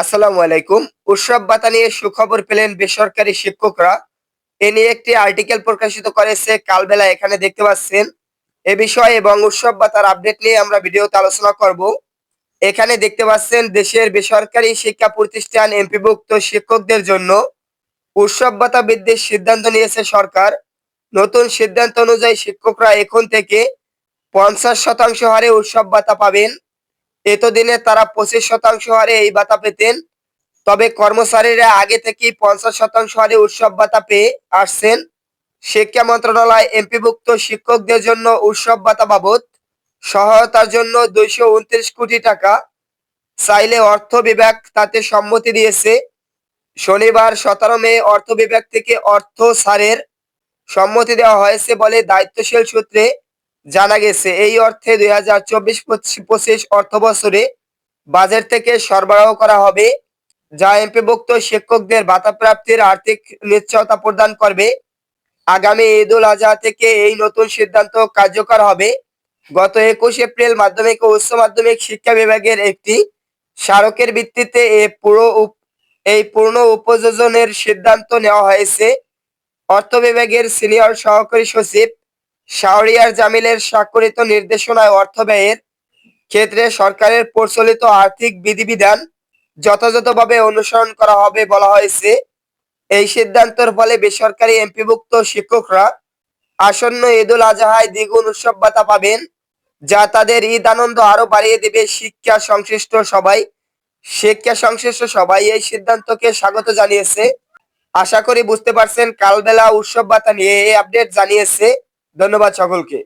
আসসালামু আলাইকুম। উৎসব বাতা নিয়ে সুখবর পেলেন বেসরকারি শিক্ষকরা। এ নিয়ে একটি আর্টিকেল প্রকাশিত করেছে কালবেলা, এখানে দেখতে পাচ্ছেন। এ বিষয়ে এবং উৎসব বাতার আপডেট নিয়ে আমরা ভিডিওতে আলোচনা করব। এখানে দেখতে পাচ্ছেন দেশের বেসরকারি শিক্ষা প্রতিষ্ঠান এমপিভুক্ত শিক্ষকদের জন্য উৎসব ভাতা বৃদ্ধির সিদ্ধান্ত নিয়েছে সরকার। নতুন সিদ্ধান্ত অনুযায়ী শিক্ষকরা এখন থেকে পঞ্চাশ শতাংশ হারে উৎসব ভাতা পাবেন। এতদিনে তারা পঁচিশ শতাংশ হারে এই ভাতা পেতেন। তবে কর্মচারীরা আগে থেকেই পঞ্চাশ শতাংশ হারে উৎসব ভাতা পেয়ে আসছেন। শিক্ষা মন্ত্রণালয় এমপিভুক্ত শিক্ষকদের জন্য উৎসব ভাতা বাবদ সহায়তার জন্য দুইশো উনত্রিশ কোটি টাকা। চাইলে অর্থ বিভাগ তাতে সম্মতি দিয়েছে। শনিবার সতেরো মে অর্থ বিভাগ থেকে অর্থ সারের সম্মতি দেওয়া হয়েছে বলে দায়িত্বশীল সূত্রে জানা গেছে, এই অর্থে দুই হাজার চব্বিশ পঁচিশ অর্থ বছরে বাজেট থেকে সরবরাহ করা হবে। যা এমপিভুক্ত শিক্ষকদের ভাতা প্রাপ্তির আর্থিক নিশ্চয়তা প্রদান করবে। আগামী ঈদ উল আজহা থেকে এই নতুন সিদ্ধান্ত কার্যকর হবে। গত একুশ এপ্রিল মাধ্যমিক ও উচ্চ মাধ্যমিক শিক্ষা বিভাগের একটি স্মারকের ভিত্তিতে এ পুরো এই পূর্ণ উপযোজনের সিদ্ধান্ত নেওয়া হয়েছে। অর্থ বিভাগের সিনিয়র সহকারী সচিব শাহরিয়ার জামিলের স্বাক্ষরিত নির্দেশনায় অর্থ ব্যয়ের ক্ষেত্রে সরকারের প্রচলিত আর্থিক বিধিবিধান যথাযথভাবে অনুসরণ করা হবে বলা হয়েছে। এই সিদ্ধান্তের ফলে বেসরকারি এমপিভুক্ত শিক্ষকরা আসন্ন ঈদুল আজহায় দ্বিগুণ উৎসব ভাতা পাবেন, যা তাদের ঈদ আনন্দ আরও বাড়িয়ে দেবে। শিক্ষা সংশ্লিষ্ট সবাই, শিক্ষা সংশ্লিষ্ট সবাই এই সিদ্ধান্তকে স্বাগত জানিয়েছে। আশা করি বুঝতে পারছেন, কালবেলা উৎসব ভাতা নিয়ে এই আপডেট জানিয়েছে। ধন্যবাদ সকলকে